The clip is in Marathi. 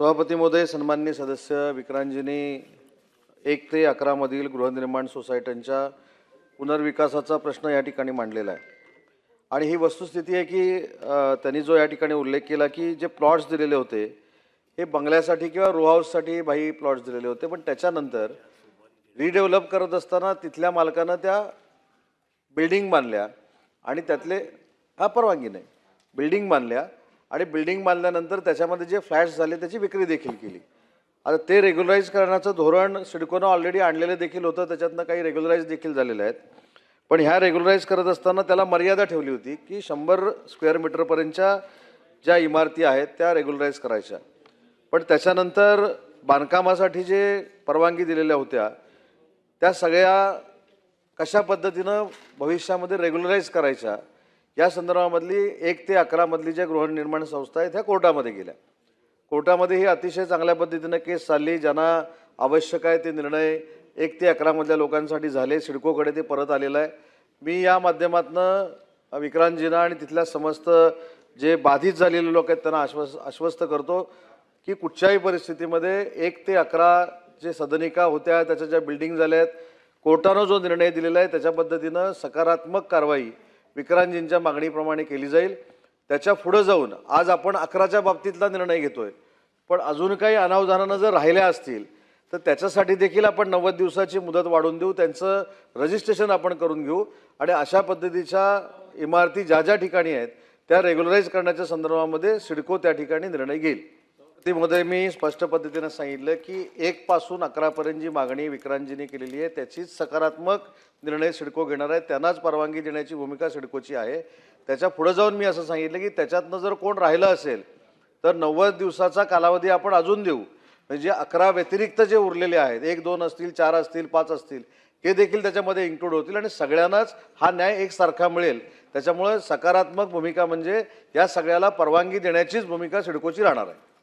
सभापती महोदय सन्मान्य सदस्य विक्रांतजींनी एक ते अकरामधील गृहनिर्माण सोसायट्यांच्या पुनर्विकासाचा प्रश्न या ठिकाणी मांडलेला आहे. आणि ही वस्तुस्थिती आहे की त्यांनी जो या ठिकाणी उल्लेख केला की जे प्लॉट्स दिलेले होते हे बंगल्यासाठी किंवा रो हाऊससाठी बाही प्लॉट्स दिलेले होते. पण त्याच्यानंतर रिडेव्हलप करत असताना तिथल्या मालकानं त्या बिल्डिंग बांधल्या आणि त्यातले हा परवानगी नाही बिल्डिंग बांधल्या आणि बिल्डिंग बांधल्यानंतर त्याच्यामध्ये जे फ्लॅट्स झाले त्याची विक्री देखील केली. आता ते रेग्युलराईज करण्याचं धोरण सिडकोनं ऑलरेडी आणलेलं देखील होतं त्याच्यातनं काही रेग्युलराईज देखील झालेले आहेत. पण ह्या रेग्युलराईज करत असताना त्याला मर्यादा ठेवली होती की शंभर स्क्वेअर मीटरपर्यंतच्या ज्या इमारती आहेत त्या रेग्युलराईज करायच्या. पण त्याच्यानंतर बांधकामासाठी जे परवानगी दिलेल्या होत्या त्या सगळ्या कशा पद्धतीनं भविष्यामध्ये रेग्युलराईज करायच्या या संदर्भामधली एक ते अकरामधली ज्या गृहनिर्माण संस्था आहेत ह्या कोर्टामध्ये गेल्या. कोर्टामध्ये ही अतिशय चांगल्या पद्धतीनं केस चालली ज्यांना आवश्यक आहे ते निर्णय एक ते अकरामधल्या लोकांसाठी झाले सिडकोकडे ते परत आलेलं आहे. मी या माध्यमातनं विक्रांतजींना आणि तिथल्या समस्त जे बाधित झालेले लोक आहेत त्यांना आश्वस आश्वस्त करतो की कुठच्याही परिस्थितीमध्ये एक ते अकरा जे सदनिका होत्या त्याच्या ज्या बिल्डिंग झाल्या आहेत कोर्टानं जो निर्णय दिलेला आहे त्याच्या पद्धतीनं सकारात्मक कारवाई विक्रांतजींच्या मागणीप्रमाणे केली जाईल. त्याच्या पुढं जाऊन आज आपण अकराच्या बाबतीतला निर्णय घेतोय. पण अजून काही अनावधानानं जर राहिल्या असतील तर त्याच्यासाठी देखील आपण नव्वद दिवसाची मुदत वाढवून देऊ. त्यांचं रजिस्ट्रेशन आपण करून घेऊ. आणि अशा पद्धतीच्या इमारती ज्या ज्या ठिकाणी आहेत त्या रेग्युलराईज करण्याच्या संदर्भामध्ये सिडको त्या ठिकाणी निर्णय घेईल. ते मध्ये मी स्पष्ट पद्धतीनं सांगितलं की एक पासून अकरापर्यंत जी मागणी विक्रांतजींनी केलेली आहे त्याचीच सकारात्मक निर्णय सिडको घेणार आहे. त्यांनाच परवानगी देण्याची भूमिका सिडकोची आहे. त्याच्या पुढे जाऊन मी असं सांगितलं की त्याच्यातनं जर कोण राहिलं असेल तर नव्वद दिवसाचा कालावधी आपण अजून देऊ. म्हणजे अकरा व्यतिरिक्त जे उरलेले आहेत एक दोन असतील चार असतील पाच असतील हे देखील त्याच्यामध्ये इन्क्लूड होतील आणि सगळ्यांनाच हा न्याय एकसारखा मिळेल. त्याच्यामुळे सकारात्मक भूमिका म्हणजे या सगळ्याला परवानगी देण्याचीच भूमिका सिडकोची राहणार आहे.